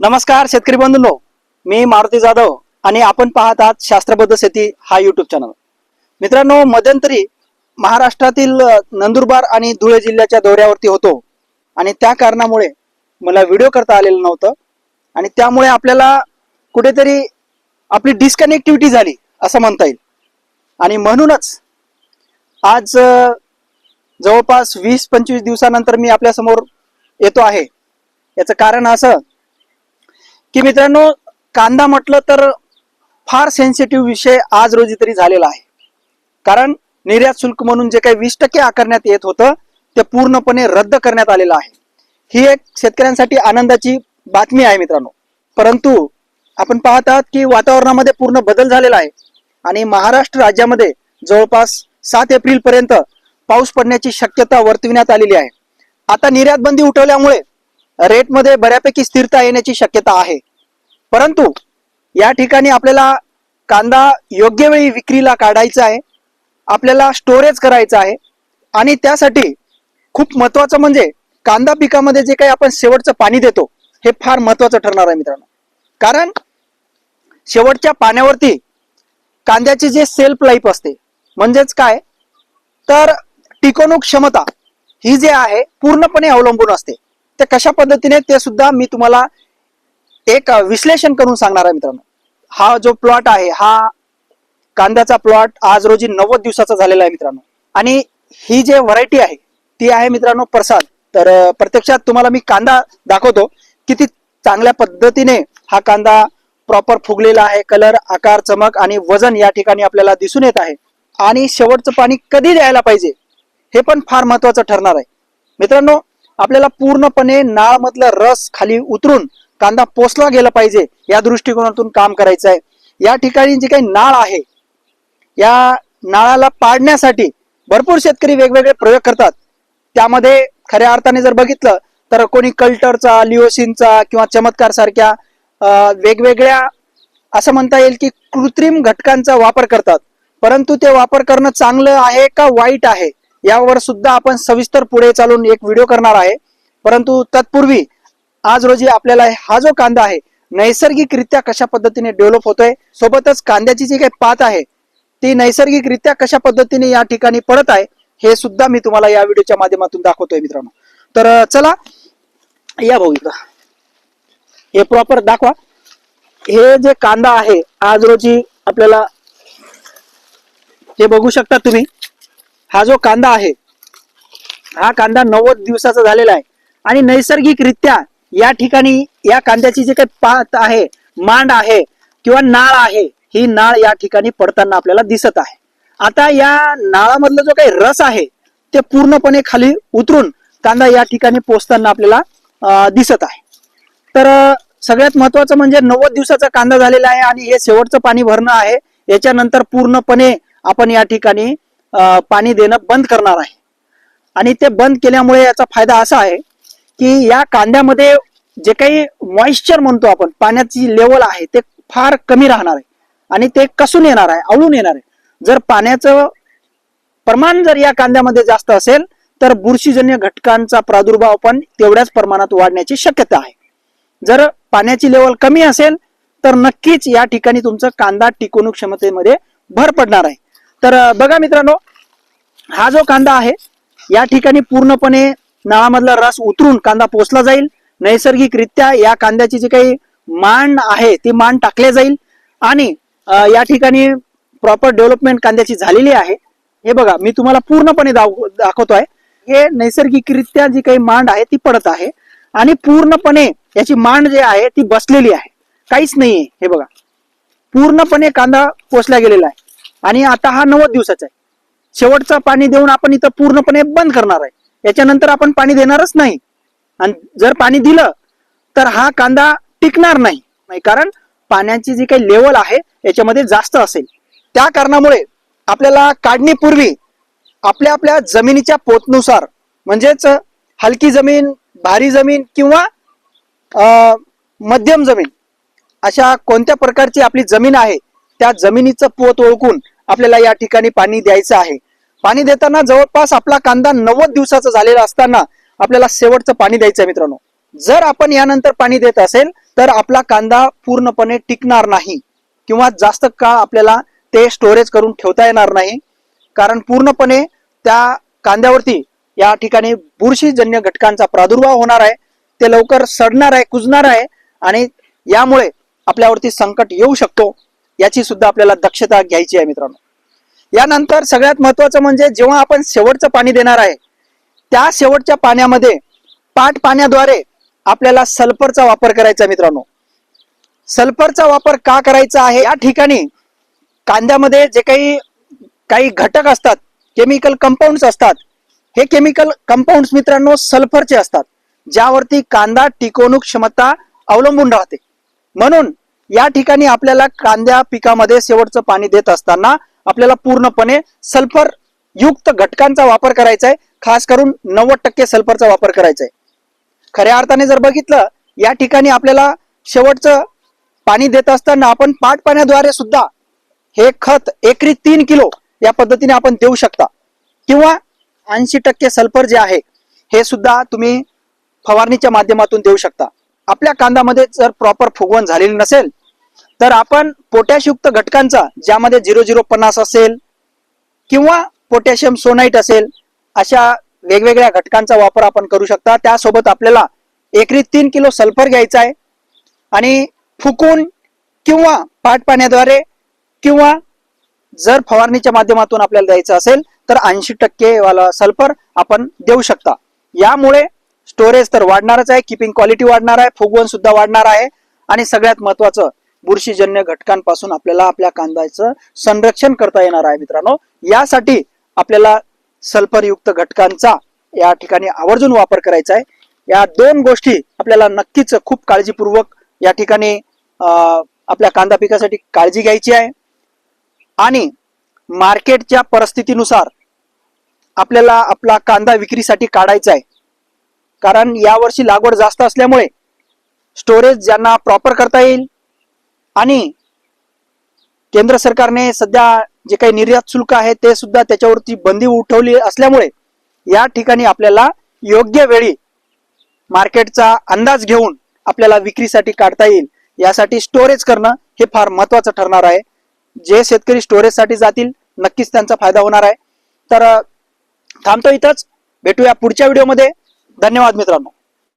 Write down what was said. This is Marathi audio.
नमस्कार शेतकरी बंधूंनो. मी मारुती जाधव आणि आपण पाहत आहात शास्त्रबद्ध शेती हा युट्यूब चॅनल मित्रांनो मध्यंतरी महाराष्ट्रातील नंदुरबार आणि धुळे जिल्ह्याच्या दौऱ्यावरती होतो. आणि त्या कारणामुळे मला व्हिडिओ करता आलेलं नव्हतं. आणि त्यामुळे आपल्याला कुठेतरी आपली डिस्कनेक्टिव्हिटी झाली असं म्हणता येईल. आणि म्हणूनच आज जवळपास वीस पंचवीस दिवसानंतर मी आपल्यासमोर येतो आहे. याचं कारण असं की मित्रांनो कांदा म्हटलं तर फार सेन्सिटिव्ह विषय आज रोजी तरी झालेला आहे. कारण निर्यात शुल्क म्हणून जे काही वीस टक्के आकारण्यात येत होतं ते पूर्णपणे रद्द करण्यात आलेलं आहे. ही एक शेतकऱ्यांसाठी आनंदाची बातमी आहे मित्रांनो. परंतु आपण पाहत आहात की वातावरणामध्ये पूर्ण बदल झालेला आहे आणि महाराष्ट्र राज्यामध्ये जवळपास सात एप्रिल पर्यंत पाऊस पडण्याची शक्यता वर्तविण्यात आलेली आहे. आता निर्यात बंदी उठवल्यामुळे रेटमध्ये बऱ्यापैकी स्थिरता येण्याची शक्यता आहे. परंतु या ठिकाणी आपल्याला कांदा योग्य वेळी विक्रीला काढायचा आहे आपल्याला स्टोरेज करायचा आहे आणि त्यासाठी खूप महत्वाचं म्हणजे कांदा पिकामध्ये जे काही आपण शेवटचं पाणी देतो हे फार महत्वाचं ठरणार आहे मित्रांनो. कारण शेवटच्या पाण्यावरती कांद्याची जे सेल्फ लाईफ असते म्हणजेच काय? तर टिकवणूक क्षमता ही जे आहे पूर्णपणे अवलंबून असते. ते कशा पद्धतीने ते सुद्धा मी तुम्हाला एक विश्लेषण करून सांगणार आहे मित्रांनो. हा जो प्लॉट आहे हा कांद्याचा प्लॉट आज रोजी नव्वद दिवसाचा झालेला आहे मित्रांनो. आणि ही जे व्हरायटी आहे ती आहे मित्रांनो प्रसाद. तर प्रत्यक्षात तुम्हाला मी कांदा दाखवतो किती चांगल्या पद्धतीने हा कांदा प्रॉपर फुगलेला आहे. कलर आकार चमक आणि वजन या ठिकाणी आपल्याला दिसून येत आहे. आणि शेवटचं पाणी कधी द्यायला पाहिजे हे पण फार महत्वाचं ठरणार आहे. मित्रांनो आपल्याला पूर्णपणे नाळमधला रस खाली उतरून कांदा पोचला गेला पाहिजे या दृष्टिकोनातून काम करायचं आहे. या ठिकाणी जी काही नाळ आहे या नाळाला पाडण्यासाठी भरपूर शेतकरी वेगवेगळे प्रयोग करतात. त्यामध्ये खऱ्या अर्थाने जर बघितलं तर कोणी कल्टरचा लिओसिनचा किंवा चमत्कार सारख्या वेगवेगळ्या असं म्हणता येईल की कृत्रिम घटकांचा वापर करतात. परंतु ते वापर करणं चांगलं आहे का वाईट आहे? यावर सुद्धा आपण सविस्तर पुढे चालून एक व्हिडिओ करणार आहे. परंतु तत्पूर्वी आज रोजी आपल्याला हा जो कांदा आहे नैसर्गिकरित्या कशा पद्धतीने डेव्हलप होतोय सोबतच कांद्याची जी काही पात आहे ती नैसर्गिकरित्या कशा पद्धतीने या ठिकाणी पडत आहे हे सुद्धा मी तुम्हाला या व्हिडिओच्या माध्यमातून दाखवतोय मित्रांनो. तर चला या भाऊ इथं हे प्रॉपर दाखवा. हे जे कांदा आहे आज रोजी आपल्याला हे बघू शकता तुम्ही. हा जो कांदा आहे हा कांदा नव्वद दिवसाचा झालेला आहे. आणि नैसर्गिकरित्या या ठिकाणी या कांद्याची जे काही पात आहे मांड आहे किंवा नाळ आहे ही नाळ या ठिकाणी पडताना आपल्याला दिसत आहे. आता या नाळामधला जो काही रस आहे ते पूर्णपणे खाली उतरून कांदा या ठिकाणी पोचताना आपल्याला दिसत आहे. तर सगळ्यात महत्वाचं म्हणजे नव्वद दिवसाचा कांदा झालेला आहे आणि हे शेवटचं पाणी भरणं आहे. याच्यानंतर पूर्णपणे आपण या ठिकाणी पाणी देणं बंद करणार आहे. आणि ते बंद केल्यामुळे याचा फायदा असा आहे की या कांद्यामध्ये जे काही मॉइश्चर म्हणतो आपण पाण्याची लेवल आहे ते फार कमी राहणार आहे. आणि ते कसून येणार आहे आवळून येणार आहे. जर पाण्याचं प्रमाण जर या कांद्यामध्ये जास्त असेल तर बुरशीजन्य घटकांचा प्रादुर्भाव पण तेवढ्याच प्रमाणात वाढण्याची शक्यता आहे. जर पाण्याची लेवल कमी असेल तर नक्कीच या ठिकाणी तुमचं कांदा टिकवणूक क्षमतेमध्ये भर पडणार आहे. तर बघा मित्रांनो हा जो कांदा आहे या ठिकाणी पूर्णपणे नळामधला रस उतरून कांदा पोचला जाईल. नैसर्गिकरित्या या कांद्याची जी काही मांड आहे ती मांड टाकले जाईल. आणि या ठिकाणी प्रॉपर डेव्हलपमेंट कांद्याची झालेली आहे. हे बघा मी तुम्हाला पूर्णपणे दाव- दाखवतोय. हे नैसर्गिकरित्या जी काही मांड आहे ती पडत आहे. आणि पूर्णपणे याची मांड जी आहे ती बसलेली आहे. काहीच नाहीये हे बघा. पूर्णपणे कांदा पोचला गेलेला आहे. आणि आता हा नव्वद दिवसाचा आहे. शेवटचा पाणी देऊन आपण इथं पूर्णपणे बंद करणार आहे. याच्यानंतर आपण पाणी देणारच नाही. आणि जर पाणी दिलं तर हा कांदा टिकणार नाही. नाही कारण पाण्याची जी काही लेवल आहे याच्यामध्ये जास्त असेल. त्या कारणामुळे आपल्याला काढणीपूर्वी आपल्या आपल्या जमिनीच्या पोतनुसार म्हणजेच हलकी जमीन भारी जमीन किंवा अं, मध्यम जमीन अशा कोणत्या प्रकारची आपली जमीन आहे त्या जमिनीचं पोत ओळखून आपल्याला या ठिकाणी पाणी द्यायचं आहे. पाणी देताना जवळपास आपला कांदा नव्वद दिवसाचा झालेला असताना आपल्याला शेवटचं पाणी द्यायचं आहे मित्रांनो. जर आपण यानंतर पाणी देत असेल तर आपला कांदा पूर्णपणे टिकणार नाही किंवा जास्त काळ आपल्याला ते स्टोरेज करून ठेवता येणार नाही. कारण पूर्णपणे त्या कांद्यावरती या ठिकाणी बुरशीजन्य घटकांचा प्रादुर्भाव होणार आहे. ते लवकर सडणार आहे कुजणार आहे आणि यामुळे आपल्यावरती संकट येऊ शकतो. याची सुद्धा आपल्याला दक्षता घ्यायची आहे मित्रांनो. यानंतर सगळ्यात महत्वाचं म्हणजे जेव्हा आपण शेवटचं पाणी देणार आहे त्या शेवटच्या पाण्यामध्ये पाट पाण्याद्वारे आपल्याला सल्फरचा वापर करायचा मित्रांनो. सल्फरचा वापर का करायचा आहे? या ठिकाणी कांद्यामध्ये जे काही काही घटक असतात केमिकल कंपाऊंड्स असतात हे केमिकल कंपाऊंड्स मित्रांनो सल्फरचे असतात ज्यावरती कांदा टिकवणूक क्षमता अवलंबून राहते. म्हणून या ठिकाणी आपल्याला कांद्या पिकामध्ये शेवटचं पाणी देत असताना आपल्याला पूर्णपणे सल्फर युक्त घटकांचा वापर करायचा आहे खास करून नव्वद टक्के सल्फरचा वापर करायचा आहे खऱ्या अर्थाने जर बघितलं या ठिकाणी आपल्याला शेवटचं पाणी देत असताना आपण पाट पाण्याद्वारे सुद्धा हे खत एकरी तीन किलो या पद्धतीने आपण देऊ शकता. किंवा ऐंशी टक्के सल्फर जे आहे हे सुद्धा तुम्ही फवारणीच्या माध्यमातून देऊ शकता. आपल्या कांद्यामध्ये जर प्रॉपर फुगवण झालेली नसेल तर आपण पोटॅशयुक्त घटकांचा ज्यामध्ये झिरो झिरो पन्नास असेल किंवा पोटॅशियम सोनाईट असेल अशा वेगवेगळ्या घटकांचा वापर आपण करू शकता. त्यासोबत आपल्याला एकरी तीन किलो सल्फर घ्यायचा आहे आणि फुकून किंवा पाट पाण्याद्वारे किंवा जर फवारणीच्या माध्यमातून आपल्याला द्यायचं असेल तर ऐंशी टक्के वाला सल्फर आपण देऊ शकता. यामुळे स्टोरेज तर वाढणारच आहे किपिंग क्वालिटी वाढणार आहे फुगवण सुद्धा वाढणार आहे आणि सगळ्यात महत्वाचं बुरशीजन्य घटकांपासून आपल्याला आपल्या कांद्याचं संरक्षण करता येणार आहे मित्रांनो. यासाठी आपल्याला सल्फरयुक्त घटकांचा या ठिकाणी आवर्जून वापर करायचा आहे. या दोन गोष्टी आपल्याला नक्कीच खूप काळजीपूर्वक या ठिकाणी आपल्या कांदा पिकासाठी काळजी घ्यायची आहे. आणि मार्केटच्या परिस्थितीनुसार आपल्याला आपला कांदा विक्रीसाठी काढायचा आहे. कारण यावर्षी लागवड जास्त असल्यामुळे स्टोरेज ज्यांना प्रॉपर करता येईल आणि केंद्र सरकारने सध्या जे काही निर्यात शुल्क आहे ते सुद्धा त्याच्यावरती बंदी उठवली असल्यामुळे या ठिकाणी आपल्याला योग्य वेळी मार्केटचा अंदाज घेऊन आपल्याला विक्रीसाठी काढता येईल. यासाठी स्टोरेज करणं हे फार महत्वाचं ठरणार आहे. जे शेतकरी स्टोरेजसाठी जातील नक्कीच त्यांचा फायदा होणार आहे. तर थांबतो इथंच. भेटूया पुढच्या व्हिडिओमध्ये धन्यवाद मित्रांनो.